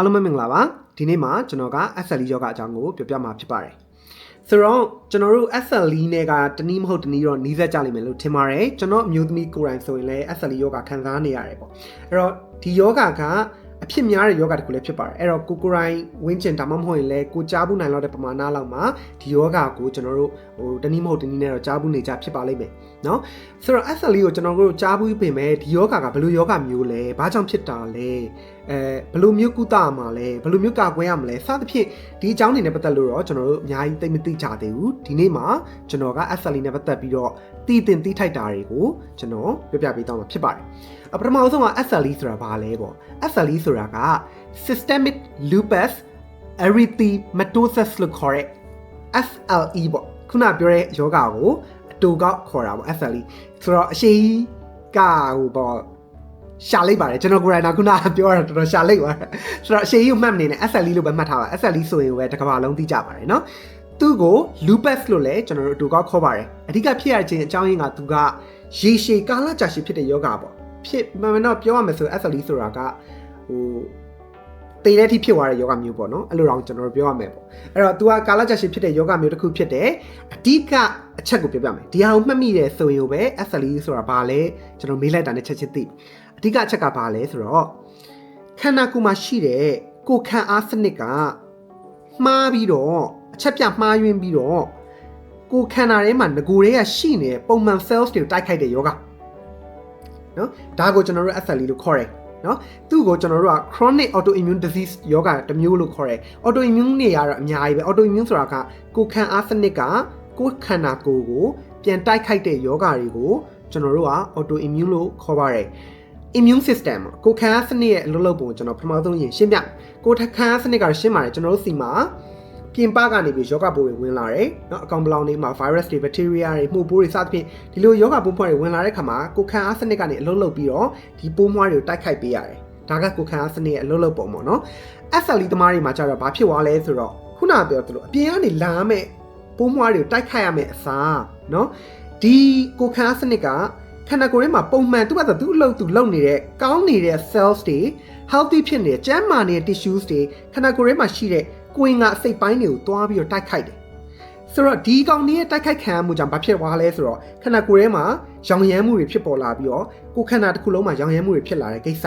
အားလုံးပဲမင်္ဂလာပါဒီနေ့မှာကျွန်တော်က SLE ယောဂအကြောင်းကိုပြောပြမှာဖြစ်ပါတယ်ဆိုတော့ကျွန်တော်တို့ SLE နဲ့ကတနည်းမဟုတ်တနည်းတော့နီးစပ်ကြလိမ့်မယ်လို့ထင်ပါတယ်ကျွန်တော်အမျိုးသမီးကိုယ်တိုင်ဆိုရင်လည်း SLE ယောဂခံစားနေရတယ်ပေါ့အဲ့တော့ဒီယောဂက အဖြစ်များတဲ့ယောဂတစ်ခုလည်းဖြစ်ပါတယ်အဲ့တော့ကိုကိုယ်တိုင်ဝင်းကျင်ဒါမှမဟုတ်ရင်လည်းကိုကြားဘူးနိုင်လောက်တဲ့ပမာဏလောက်မှာဒီယောဂကိုကျွန်တော်တို့ဟိုတနည်းမဟုတ်တနည်းနဲ့တော့ကြားဘူးနေကြဖြစ်ပါလိမ့်မယ်နော်ဆိုတော့ SLE ကိုကျွန်တော်တို့ကြားဘူးပြင်မဲ့ဒီယောဂကဘယ်လိုယောဂမျိုးလဲဘာကြောင့်ဖြစ်တာလဲအဲဘယ်လိုမျိုးကုသမှာလဲဘယ်လိုမျိုးကာကွယ်ရမလဲစသဖြင့်ဒီအကြောင်းတွေနဲ့ပတ်သက်လို့တော့ကျွန်တော်တို့အများကြီးသိမသိကြသေးဘူးဒီနေ့မှာကျွန်တော်က SLE နဲ့ပတ်သက်ပြီးတော့ တည်တင်သိထိုက်တာတွေကိုကျွန်တော်ပြောပြပေးသွားမှာဖြစ်ပါတယ်အပထမဆုံးက SLE ဆိုတာဘာလဲပေါ့ SLE ဆိုတာက systemic lupus erythematosus လို့ခေါ်တဲ့ SLE ပေါ့ခုနပြောတဲ့ယောဂါကိုအတူကောက်ခေါ်တာပေါ့ SLE ဆိုတော့အရှိကဟိုပေါ့ရှာလိုက်ပါတယ်ကျွန်တော်ကိုယ်တိုင်ကခုနပြောတာတော်တော်ရှာလိုက်ပါတယ်ဆိုတော့အရှိကြီးကိုမှတ်မနေနဲ့ SLE လို့ပဲမှတ်ထားပါ SLE ဆိုရင်ပဲတစ်ကမ္ဘာလုံးသိကြပါတယ်เนาะ သူ့ကို lupus လို့လည်းကျွန်တော်တို့အတူကောက်ခေါ်ပါတယ်အဓိကဖြစ်ရခြင်းအကြောင်းရင်းကသူကရေရှည်ကာလကြာရှည်ဖြစ်တဲ့ယောဂါပေါ့ဖြစ်မှန်မှန်တော့ပြောရမယ်ဆို SLE ဆိုတာကဟိုတေးတဲ့အထိဖြစ်သွားတဲ့ယောဂမျိုးပေါ့နော်အဲ့လိုတော့ကျွန်တော်တို့ပြောရမယ်ပေါ့အဲ့တော့ तू ကကာလကြာရှည်ဖြစ်တဲ့ယောဂမျိုးတစ်ခုဖြစ်တယ်အဓိကအချက်ကိုပြောပြမယ်ဒီဟာကိုမှတ်မိတယ်ဆိုရင်ပဲ SLE ဆိုတာဘာလဲကျွန်တော်မေးလိုက်တာနဲ့ချက်ချင်းသိအဓိကအချက်ကဘာလဲဆိုတော့ခန္ဓာကိုယ်မှာရှိတဲ့ကိုယ်ခံအားစနစ်ကမှားပြီးတော့အ ချက်ပြမှားယွင်းပြီးတော့ကိုယ်ခန္ဓာထဲမှာငကိုယ်တွေကရှိနေတဲ့ပုံမှန် cells တွေကိုတိုက်ခိုက်တဲ့ယောဂနော်ဒါကိုကျွန်တော်တို့ SLE လို့ခေါ်တယ်နော်သူ့ကိုကျွန်တော်တို့က chronic autoimmune disease ယောဂတစ်မျိုးလို့ခေါ်တယ် autoimmune တွေကတော့အများကြီးပဲ autoimmune ဆိုတာကကိုယ်ခံအားစနစ်ကကိုယ်ခန္ဓာကိုယ်ကိုပြန်တိုက်ခိုက်တဲ့ယောဂတွေကိုကျွန်တော်တို့က autoimmune လို့ခေါ်ပါတယ် immune system ကိုယ်ခံအားစနစ်ရဲ့အလုပ်လုပ်ပုံကိုကျွန်တော်ပထမဆုံးရင်ရှင်းပြကိုယ်ခံအားစနစ်ကရှင်းပါတယ်ကျွန်တော်တို့စီမှာ ပြင်ပကနေပြီးယောဂပိုးတွေဝင်လာတယ်။နော်အကောင်ပလောင်တွေမှာ virus တွေ bacteria တွေမှုပိုးတွေစသဖြင့်ဒီလိုယောဂပိုးဖွားတွေဝင်လာတဲ့ခါမှာကိုခံအားစနစ်ကနေအလုံးလုံးပြီးတော့ဒီပိုးမွှားတွေကိုတိုက်ခိုက်ပေးရတယ်။ဒါကကိုခံအားစနစ်ရဲ့အလုံးလုံးပုံပေါ့နော်။ SLE သမားတွေမှာကျတော့ဘာဖြစ်သွားလဲဆိုတော့ခုနပြောသလိုအပြင်ကနေလာမဲ့ပိုးမွှားတွေကိုတိုက်ခိုက်ရမယ်အစားနော်ဒီကိုခံအားစနစ်ကခန္ဓာကိုယ်ထဲမှာပုံမှန်သူ့ဘာသာသူ့အလုပ်သူလုပ်နေတဲ့ကောင်းနေတဲ့ cells တွေ healthy ဖြစ်နေတဲ့ကျန်းမာနေတဲ့ tissues တွေခန္ဓာကိုယ်ထဲမှာရှိတဲ့ ကိုယ်ငါအစိတ်ပိုင်းတွေကိုတွားပြီးတော့တိုက်ခိုက်တယ်ဆိုတော့ဒီကောင်တွေရဲ့တိုက်ခိုက်ခံရမှုကြောင့်ဘာဖြစ်သွားလဲဆိုတော့ခန္ဓာကိုယ်ထဲမှာရောင်ရမ်းမှုတွေဖြစ်ပေါ်လာပြီးတော့ကိုယ်ခန္ဓာတစ်ခုလုံးမှာရောင်ရမ်းမှုတွေဖြစ်လာတဲ့ကိစ္စ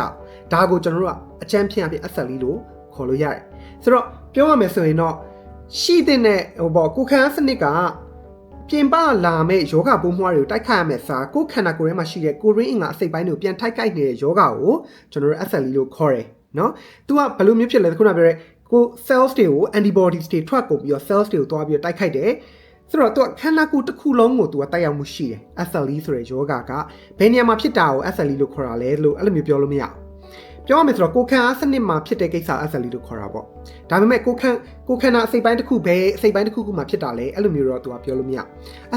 ဒါကိုကျွန်တော်တို့ကအချမ်းဖြင့်အဖြစ် SLE လို့ခေါ်လို့ရတယ်ဆိုတော့ပြောရမယ်ဆိုရင်တော့ရှိတဲ့ဟိုပေါ့ကိုယ်ခံစနစ်ကပြင်ပလာမဲ့ယောဂပိုးမွှားတွေကိုတိုက်ခိုက်ရမယ်စားကိုယ်ခန္ဓာကိုယ်ထဲမှာရှိတဲ့ကိုရင်းအင်္ဂါအစိတ်ပိုင်းတွေကိုပြန်ထိုက်ခိုက်နေတဲ့ယောဂကိုကျွန်တော်တို့ SLE လို့ခေါ်တယ်နော်။ तू ကဘယ်လိုမျိုးဖြစ်လဲခုနပြောရဲ ကို cells တွေကို antibodies တွေထွက်ကုန်ပြီးတော့ cells တွေကိုသွားပြီးတော့တိုက်ခိုက်တယ်ဆိုတော့သူကခန္ဓာကိုယ်တစ်ခုလုံးကိုသူကတိုက်ရောက်မှုရှိတယ် SLE ဆိုတဲ့ယောဂါကဘယ်နေရာမှာဖြစ်တာကို SLE လို့ခေါ်တာလဲလို့အဲ့လိုမျိုးပြောလို့မရဘူးပြောရမယ်ဆိုတော့ကိုခန္ဓာစနစ်မှာဖြစ်တဲ့ကိစ္စ SLE လို့ခေါ်တာပေါ့ဒါပေမဲ့ကိုခန္ဓာကိုခန္ဓာအစိတ်ပိုင်းတစ်ခုပဲအစိတ်ပိုင်းတစ်ခုခုမှာဖြစ်တာလဲအဲ့လိုမျိုးတော့သူကပြောလို့မရ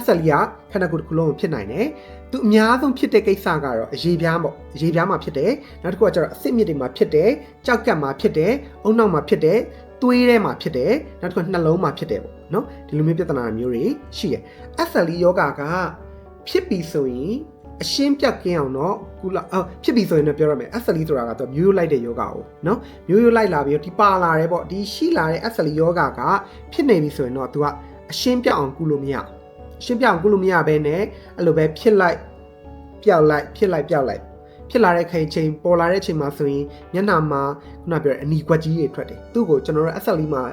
SLE ကခန္ဓာကိုယ်တစ်ခုလုံးကိုဖြစ်နိုင်တယ် သူအများဆုံးဖြစ်တဲ့ကိစ္စကတော့အရေးပြားပေါ့အရေးပြားမှာဖြစ်တယ်နောက်တစ်ခုကကျတော့အစစ်မြစ်တွေမှာဖြစ်တယ်ကြောက်ကပ်မှာဖြစ်တယ်အုံနောက်မှာဖြစ်တယ်သွေးထဲမှာဖြစ်တယ်နောက်တစ်ခုနှလုံးမှာဖြစ်တယ်ပေါ့နော်ဒီလိုမျိုးပြဿနာမျိုးတွေရှိတယ် SLE ယောဂကဖြစ်ပြီဆိုရင်အရှင်းပြတ်ကင်းအောင်တော့ကုလအော်ဖြစ်ပြီဆိုရင်လည်းပြောရမယ် SLE ဆိုတာကတော့မျိုးရိုးလိုက်တဲ့ယောဂကိုနော်မျိုးရိုးလိုက်လာပြီးတော့ဒီပါလာတယ်ပေါ့ဒီရှိလာတဲ့ SLE ယောဂကဖြစ်နေပြီဆိုရင်တော့ तू ကအရှင်းပြတ်အောင်ကုလို့မရ ရှင်းပြအောင်ကုလို့မရဘဲနဲ့အဲ့လိုပဲဖြစ်လိုက်ပျောက်လိုက်ဖြစ်လိုက်ပျောက်လိုက်ဖြစ်လာတဲ့ခေချိန်ပေါ်လာတဲ့ချိန်မှာဆိုရင်မျက်နှာမှာခုနပြောတဲ့အနီကွက်ကြီးတွေထွက်တယ်သူ့ကိုကျွန်တော်တို့ SLE မှာ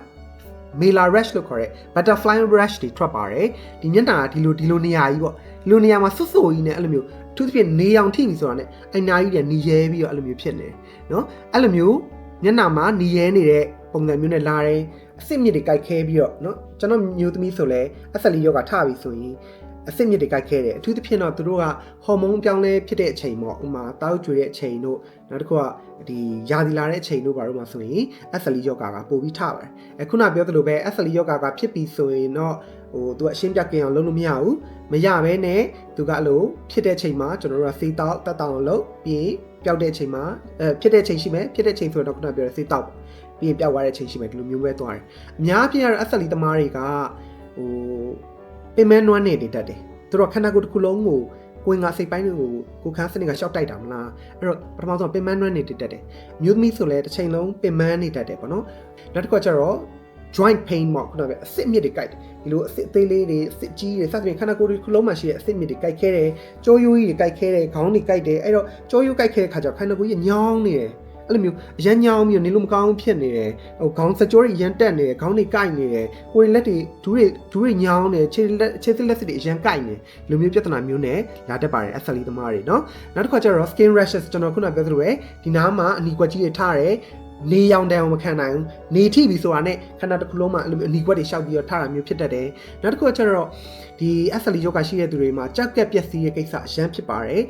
Mela rash လို့ခေါ်တဲ့ butterfly rash တွေထွက်ပါတယ်ဒီမျက်နှာကဒီလိုဒီလိုနေရာကြီးပေါ့ဒီလိုနေရာမှာဆွတ်ဆွတ်ကြီးနဲ့အဲ့လိုမျိုးသူသဖြင့်နေအောင်ထိပြီဆိုတာနဲ့အနာကြီးတွေနေရဲပြီးတော့အဲ့လိုမျိုးဖြစ်နေတယ်နော်အဲ့လိုမျိုးမျက်နှာမှာနေရဲနေတဲ့ပုံစံမျိုးနဲ့လာတယ် အစစ်မြစ်တွေကြိုက်ခဲပြီးတော့နော်ကျွန်တော်မျိုးသမီးဆိုလဲ SLE ယောဂထပြီဆိုရင်အစစ်မြစ်တွေကြိုက်ခဲတယ်အထူးသဖြင့်တော့သူတို့ကဟော်မုန်းပြောင်းလဲဖြစ်တဲ့အချိန်ပေါ့ဥမာတောက်ကြွေတဲ့အချိန်တို့နောက်တစ်ခုကဒီယာဒီလာတဲ့အချိန်တို့ဘာလို့မှဆိုရင် SLE ယောဂကပို့ပြီးထပါတယ်အခုနပြောသလိုပဲ SLE ယောဂကဖြစ်ပြီးဆိုရင်တော့ဟိုသူကအရှင်းပြကင်းအောင်လုပ်လို့မရဘူးမရဘဲနဲ့သူကအဲ့လိုဖြစ်တဲ့ချိန်မှာကျွန်တော်တို့ကစေးတောက်တက်တောက်အောင်လုပ်ပြီးပျောက်တဲ့ချိန်မှာအဲဖြစ်တဲ့ချိန်ရှိမယ်ဖြစ်တဲ့ချိန်ဆိုတော့ခုနပြောတဲ့စေးတောက်ပြီး ရင်ပျောက်သွားတဲ့ချိန်ရှိမယ်ဒီလိုမျိုးပဲသွားတယ်အများပြကတော့ SLE သမားတွေကဟိုပင်မနွမ်းနေနေတတ်တယ်သူတို့ခန္ဓာကိုယ်တစ်ခုလုံးကိုဟကိုယ်ငါစိတ်ပိုင်းတွေကိုကိုခန်းစနစ်ကရှောက်တိုက်တာမလားအဲ့တော့ပထမဆုံးပင်မနှွမ်းနေတတ်တယ်အမျိုးသမီးဆိုလည်းတစ်ချိန်လုံးပင်မနေတတ်တယ်ပေါ့နော်နောက်တစ်ခါကျတော့ joint pain ပေါ့ခုနကအစစ်မြစ်တွေကြိုက်တယ်ဒီလိုအစစ်အသေးလေးတွေအစစ်ကြီးတွေစသဖြင့်ခန္ဓာကိုယ်တစ်ခုလုံးမှာရှိတဲ့အစစ်မြစ်တွေကြိုက်ခဲတယ်ကြောရိုးကြီးတွေကြိုက်ခဲတယ်ခေါင်းတွေကြိုက်တယ်အဲ့တော့ကြောရိုးကြိုက်ခဲတဲ့ခါကျတော့ခန္ဓာကိုယ်ကြီးညောင်းနေတယ် အဲ့လိုမျိုးအရန်ညောင်းပြီးနေလို့မကောင်းဖြစ်နေတယ်ဟိုခေါင်းစကြောတွေအရန်တက်နေတယ်ခေါင်းတွေကိုက်နေတယ်ကိုယ်တွေလက်တွေဒူးတွေဒူးတွေညောင်းနေခြေလက်ခြေစစ်လက်စစ်တွေအရန်ကိုက်နေလူမျိုးပြဿနာမျိုးနဲ့လာတတ်ပါတယ်အဆလီသမားတွေနော်နောက်တစ်ခါကျတော့ skin rashes ကျွန်တော်ခုနပြောသလိုပဲဒီနားမှာအနီကွက်ကြီးတွေထားတယ် နေရောင်တန်အောင်မခံနိုင်ဘူးနေထိပြီဆိုတာနဲ့ခန္ဓာတစ်ခုလုံးမှာအဲ့လိုမျိုးအနီကွက်တွေရှောက်ပြီးတော့ထတာမျိုးဖြစ်တတ်တယ်နောက်တစ်ခုကကျတော့ဒီ SLE ယောဂရှိတဲ့သူတွေမှာကြောက်ကက်ပျက်စီးရဲ့ကိစ္စအရန်ဖြစ်ပါတယ်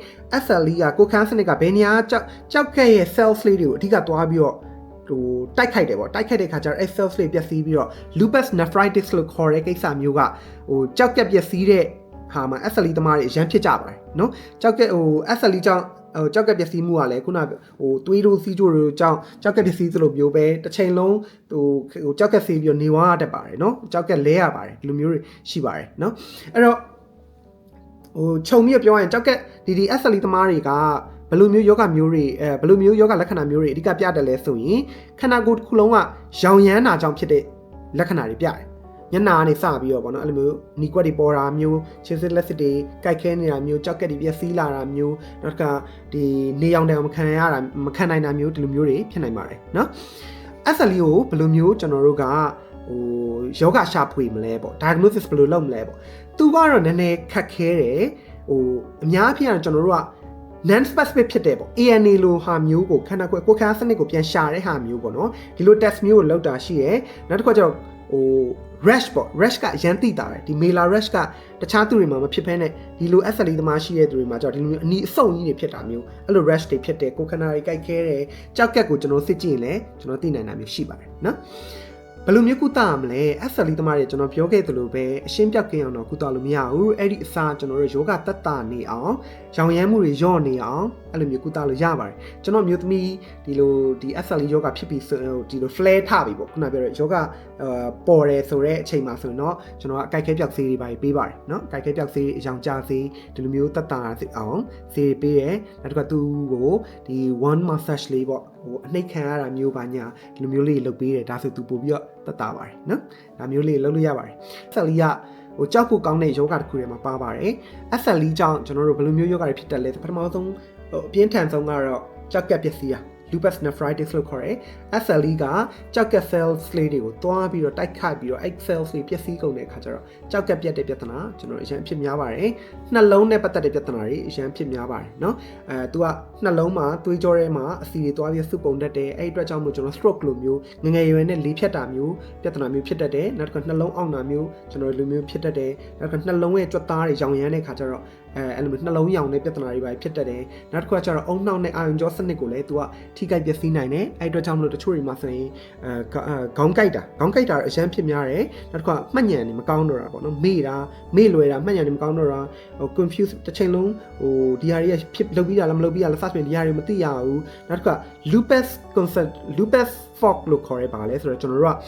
SLE ကကိုခန်းစနစ်ကဘယ်နေရာကြောက်ကြောက်ကက်ရဲ့ cells လေးတွေကိုအဓိကသွားပြီးတော့ဟိုတိုက်ခိုက်တယ်ပေါ့တိုက်ခိုက်တဲ့ခါကျတော့ excel လေးပျက်စီးပြီးတော့ lupus nephritis လို့ခေါ်တဲ့ကိစ္စမျိုးကဟိုကြောက်ကက်ပျက်စီးတဲ့ဟာမှာ SLE သမားတွေအရန်ဖြစ်ကြပါတယ်နော်ကြောက်ကက်ဟို SLE ကြောင့် ကြောက်ကက်ပျက်စီးမှုကလည်းခုနဟိုသွေးတို့စီးကြိုတို့ကြောင့်ကြောက်ကက်ပျက်စီးသလိုမျိုးပဲတစ်ချိန်လုံးဟိုဟိုကြောက်ကက်စီးပြီးတော့နေဝါရတတ်ပါတယ်เนาะကြောက်ကက်လဲရပါတယ်ဒီလိုမျိုးတွေရှိပါတယ်เนาะအဲ့တော့ဟိုခြုံပြီးပြောရရင်ကြောက်ကက်ဒီဒီ SLE သမားတွေကဘယ်လိုမျိုးယောဂမျိုးတွေအဲဘယ်လိုမျိုးယောဂလက္ခဏာမျိုးတွေအဓိကပြတယ်လဲဆိုရင်ခန္ဓာကိုယ်တစ်ခုလုံးကရောင်ရမ်းတာကြောင့်ဖြစ်တဲ့လက္ခဏာတွေပြတယ် ညနာကနေစပြီးတော့ဗောနော်အဲ့လိုမျိုးနီကွက်တွေပေါ်တာမျိုးခြေစစ်လက်စစ်တွေကြိုက်ခဲနေတာမျိုးကြောက်ကက်တွေပြက်စီးလာတာမျိုးနောက်တစ်ခါဒီနေရောင်တန်မခံရတာမခံနိုင်တာမျိုးဒီလိုမျိုးတွေဖြစ်နိုင်ပါတယ်နော် SLE ကိုဘယ်လိုမျိုးကျွန်တော်တို့ကဟိုယောဂရှာဖွေမလဲပေါ့ diagnosis ဘယ်လိုလုပ်မလဲပေါ့သူကတော့နည်းနည်းခက်ခဲတယ်ဟိုအများအပြားကျွန်တော်တို့က non specific ဖြစ်တဲ့ပေါ့ ANA လိုဟာမျိုးကိုခန္ဓာကိုယ်ကိုယ်ခန်းစနစ်ကိုပြန်ရှာတဲ့ဟာမျိုးပေါ့နော်ဒီလို test မျိုးကိုလုပ်တာရှိရယ်နောက်တစ်ခါကျတော့ဟို rash ပေါ့ rash ကအရန်တိတာတယ်ဒီ mela rash ကတခြားသူတွေမှာမဖြစ်ဖဲနဲ့ဒီလို SLE သမားရှိတဲ့သူတွေမှာကျတော့ဒီလိုမျိုးအနီအဆုံကြီးတွေဖြစ်တာမျိုးအဲ့လို rash တွေဖြစ်တယ်ကိုယ်ခန္ဓာတွေကြိုက်ခဲတယ်ကြောက်ကက်ကိုကျွန်တော်စစ်ကြည့်ရင်လည်းကျွန်တော်သိနိုင်တာမျိုးရှိပါတယ်နော် ဘယ်လိုမျိုးကုသရမလဲ SLE သမားတွေကျွန်တော်ပြောခဲ့သလိုပဲအရှင်းပြောက်ကင်းအောင်တော့ကုသလို့မရဘူးအဲ့ဒီအစားကျွန်တော်တို့ယောဂတက်တာနေအောင်ရောင်ရမ်းမှုတွေညော့နေအောင်အဲ့လိုမျိုးကုသလို့ရပါတယ်ကျွန်တော်မျိုးသမီးဒီလိုဒီ SLE ယောဂဖြစ်ပြီးဆိုဒီလို flare ထပြီပေါ့ခုနပြောတဲ့ယောဂအာပေါ်တယ်ဆိုတဲ့အချိန်မှာဆိုရင်တော့ကျွန်တော်ကအကြိုက်ခဲပြောက်ဆေးတွေပါပေးပါတယ်เนาะအကြိုက်ခဲပြောက်ဆေးအယောင်ကြဆေးဒီလိုမျိုးတက်တာအောင်ဆေးပေးတယ်နောက်တစ်ခါသူ့ကိုဒီ one massage လေးပေါ့ဟိုအနှိတ်ခံရတာမျိုးပါညာဒီလိုမျိုးလေးလုပ်ပေးတယ်ဒါဆိုသူပို့ပြီးတော့ သက်တာပါတယ်နော်ဒါမျိုးလေးလုပ်လို့ရပါတယ် SLE ကဟိုကြောက်ဖို့ကောင်းတဲ့ယောဂတစ်ခုထဲမှာပါပါတယ် SLE ကြောင့်ကျွန်တော်တို့ဘယ်လိုမျိုးယောဂတွေဖြစ်တတ်လဲပထမဆုံးဟိုအပြင်းထန်ဆုံးကတော့ကြောက်ကက်ပျက်စီးတာ lupus nephritis လို့ခေါ်တယ် SLE ကကြောက်ကက် cells လေးတွေကိုတွားပြီးတော့တိုက်ခိုက်ပြီးတော့ egg cells တွေပျက်စီးကုန်တဲ့အခါကျတော့ကြောက်ကက်ပြတ်တဲ့ပြဿနာကျွန်တော်အရင်ဖြစ်များပါတယ်နှလုံးနဲ့ပတ်သက်တဲ့ပြဿနာတွေအရင်ဖြစ်များပါတယ်เนาะအဲသူကနှလုံးမှာသွေးကြောထဲမှာအဆီတွေတွားပြီးစုပုံတတ်တယ်အဲ့ဒီအတွက်ကြောင့်မို့ကျွန်တော် stroke လိုမျိုးငငယ်ရွယ်နဲ့လေးဖြတ်တာမျိုးပြဿနာမျိုးဖြစ်တတ်တယ်နောက်တစ်ခါနှလုံးအောင့်တာမျိုးကျွန်တော်လူမျိုးဖြစ်တတ်တယ်နောက်တစ်ခါနှလုံးရဲ့ကြွက်သားတွေရောင်ရမ်းတဲ့အခါကျတော့ အဲအဲ့လိုမျိုးနှလုံးရောင်တဲ့ပြဿနာတွေပါဖြစ်တတ်တယ်နောက်တစ်ခါကျတော့အုံနှောက်နဲ့အာရုံကြောစနစ်ကိုလည်းသူကထိခိုက်ပျက်စီးနိုင်တယ်အဲ့အတွက်ကြောင့်မလို့တချို့တွေမှာဆိုရင်အဲခေါင်းကိုက်တာခေါင်းကိုက်တာအရန်ဖြစ်များတယ်နောက်တစ်ခါမှတ်ဉာဏ်နေမကောင်းတော့တာပေါ့နော်မေ့တာမေ့လွယ်တာမှတ်ဉာဏ်နေမကောင်းတော့တာဟို confuse တစ်ချိန်လုံးဟိုဒီဟာတွေကဖြစ်လုပ်ပြီးတာလားမလုပ်ပြီးတာလားစသဖြင့်ဒီဟာတွေမသိရဘူးနောက်တစ်ခါ lupus concept lupus fog လို့ခေါ်ရဲပါလဲဆိုတော့ကျွန်တော်တို့က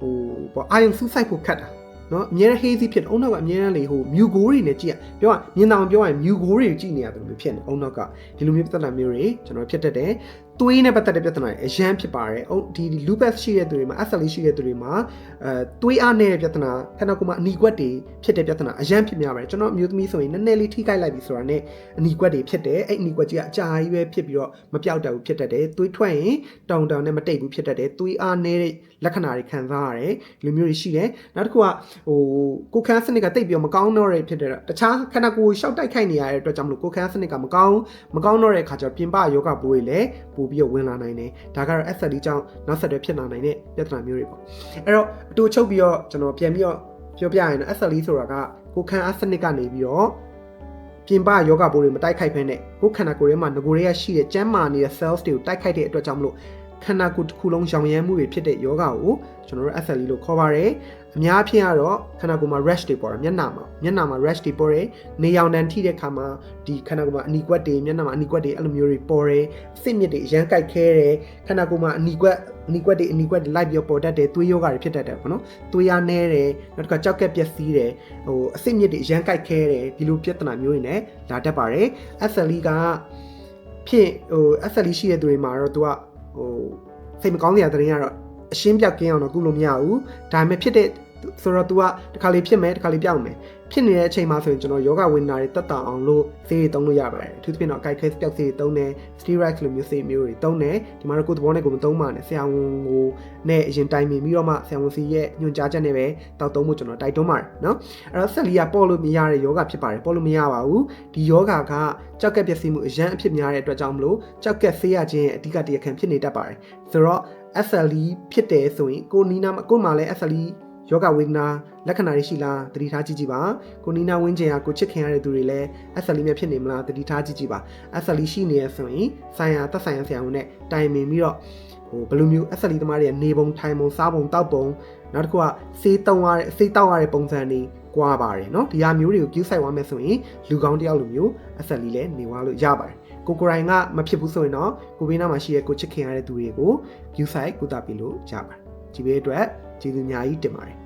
ဟိုပေါ့အာရုံစူးစိုက်ဖို့ခက်တာ နော်အများကြီး hazy ဖြစ်တယ်အုံနောက်ကအများကြီးလေဟိုမြူဂိုးတွေနဲ့ကြည့်ရပြောရမြင်တောင်ပြောရရင်မြူဂိုးတွေကြည့်နေရတယ်လို့ဖြစ်နေအုံနောက်ကဒီလိုမျိုးပြဿနာမျိုးတွေကျွန်တော်ဖြစ်တတ်တယ် သွေးနဲ့ပတ်သက်တဲ့ပြဿနာတွေအရန်ဖြစ်ပါတယ်။ဒီဒီ lupus ရှိတဲ့သူတွေမှာ SLE ရှိတဲ့သူတွေမှာအဲသွေးအားနေတဲ့ပြဿနာခန္ဓာကိုယ်မှာအနီကွက်တွေဖြစ်တဲ့ပြဿနာအရန်ဖြစ်များပါတယ်။ကျွန်တော်အမျိုးသမီးဆိုရင်နည်းနည်းလေးထိခိုက်လိုက်ပြီဆိုတာနဲ့အနီကွက်တွေဖြစ်တယ်။အဲ့အနီကွက်ကြီးကအကြာကြီးပဲဖြစ်ပြီးတော့မပြောက်တတ်ဘူးဖြစ်တတ်တယ်။သွေးထွက်ရင်တောင်တောင်နဲ့မတိတ်ဘူးဖြစ်တတ်တယ်။သွေးအားနေတဲ့လက္ခဏာတွေခံစားရတယ်။ဒီလိုမျိုးတွေရှိတယ်။နောက်တစ်ခုကဟိုကိုခန်းစနစ်ကတိတ်ပြီးတော့မကောင်းတော့တဲ့ဖြစ်တဲ့တခြားခန္ဓာကိုယ်ရှောက်တိုက်ခိုက်နေရတဲ့အတွက်ကြောင့်မလို့ကိုခန်းစနစ်ကမကောင်းမကောင်းတော့တဲ့အခါကျတော့ပြင်ပယောဂပိုးတွေလည်းပို့ပြီးတော့ဝင်လာနိုင်တယ်ဒါကတော့ SLE ကြောင့်နောက်ဆက်တွဲဖြစ်လာနိုင်တဲ့ပြဿနာမျိုးတွေပေါ့အဲ့တော့အတူချုပ်ပြီးတော့ကျွန်တော်ပြန်ပြီးတော့ပြောပြရင်တော့ SLE ဆိုတာကကိုခန်းအားစနစ်ကနေပြီးတော့ပြင်ပယောဂပိုးတွေမတိုက်ခိုက်ဖဲနဲ့ကိုခန္ဓာကိုယ်ထဲမှာငကိုယ်ရဲရှိတဲ့ကျန်းမာနေတဲ့ cells တွေကိုတိုက်ခိုက်တဲ့အတွက်ကြောင့်မလို့ ခန္ဓာကိုယ်တစ်ခုလုံးရောင်ရမ်းမှုတွေဖြစ်တဲ့ယောဂကိုကျွန်တော်တို့ SLE လို့ခေါ်ပါတယ်အများအဖြစ်ကတော့ခန္ဓာကိုယ်မှာ rash တွေပေါ်တာမျက်နှာမှာမျက်နှာမှာ rash တွေပေါ်တယ်နေရောင်တန်ထိတဲ့ခါမှာဒီခန္ဓာကိုယ်မှာအနီကွက်တွေမျက်နှာမှာအနီကွက်တွေအဲ့လိုမျိုးတွေပေါ်တယ်စိတ်မြစ်တွေအရမ်းကြိုက်ခဲတယ်ခန္ဓာကိုယ်မှာအနီကွက်အနီကွက်တွေအနီကွက်တွေလိုက်ပြီးတော့ပေါ်တတ်တယ်သွေးယောဂတွေဖြစ်တတ်တယ်ပေါ့နော်သွေးရနဲတယ်နောက်တစ်ခါကြောက်ကက်ပျက်စီးတယ်ဟိုအစိတ်မြစ်တွေအရမ်းကြိုက်ခဲတယ်ဒီလိုပြဿနာမျိုးတွေနဲ့လာတတ်ပါတယ် SLE ကဖြစ်ဟို SLE ရှိတဲ့သူတွေမှာတော့သူက ဟိုစိတ်မကောင်းစရာတဲ့ရင်ကတော့အရှင်းပြောက်ကင်းအောင်တော့ကုလို့မရဘူးဒါပေမဲ့ဖြစ်တဲ့ ဆိုတော့ तू ကတခါလေးဖြစ်မယ်တခါလေးပြောက်မယ်ဖြစ်နေတဲ့အချိန်မှာဆိုရင်ကျွန်တော်ယောဂဝိညာဉ်တွေတက်တာအောင်လို့ဆေးတွေသုံးလို့ရပါတယ်အထူးသဖြင့်တော့အကိုက်ခဲပြောက်ဆေးတွေသုံးတယ် steroid လိုမျိုးဆေးမျိုးတွေသုံးတယ်ဒီမှာတော့ကိုယ်သဘောနဲ့ကိုယ်မသုံးပါနဲ့ဆရာဝန်ကိုနဲ့အရင်တိုင်ပင်ပြီးတော့မှဆရာဝန်စီရဲ့ညွှန်ကြားချက်နဲ့ပဲတောက်သုံးဖို့ကျွန်တော်တိုက်တွန်းပါတယ်နော်အဲ့တော့ဆက်လီကပေါ်လို့မရတဲ့ယောဂဖြစ်ပါတယ်ပေါ်လို့မရပါဘူးဒီယောဂကကြောက်ကက်ပျက်စီးမှုအရန်အဖြစ်များတဲ့အတွက်ကြောင့်မလို့ကြောက်ကက်ဆေးရခြင်းရဲ့အဓိကတရားခံဖြစ်နေတတ်ပါတယ်ဆိုတော့ SLE ဖြစ်တယ်ဆိုရင်ကိုနီနာကိုမှလည်း SLE ယောဂဝေဒနာလက္ခဏာတွေရှိလားသတိထားကြည့်ကြည့်ပါကိုနီနာဝင်းကျင်ကကိုချစ်ခင်ရတဲ့သူတွေလည်း SLE နဲ့ဖြစ်နေမလားသတိထားကြည့်ကြည့်ပါ SLE ရှိနေရဆိုရင်ဆိုင်ရာသက်ဆိုင်ရာဆရာဝန်နဲ့တိုင်ပင်ပြီးတော့ဟိုဘယ်လိုမျိုး SLE သမားတွေကနေပုံထိုင်ပုံစားပုံတောက်ပုံနောက်တစ်ခုကစေးတုံရတဲ့စေးတောက်ရတဲ့ပုံစံတွေကွာပါတယ်เนาะဒီဟာမျိုးတွေကို view site ဝါမယ်ဆိုရင်လူကောင်းတယောက်လိုမျိုး SLE လည်းနေဝါလို့ရပါတယ်ကိုကိုရိုင်းကမဖြစ်ဘူးဆိုရင်တော့ကိုဘေးနားမှာရှိတဲ့ကိုချစ်ခင်ရတဲ့သူတွေကို view site ကုသပေးလို့ရပါတယ် ဒီဘေးအတွက်ကျေးဇူးအများကြီးတင်ပါတယ်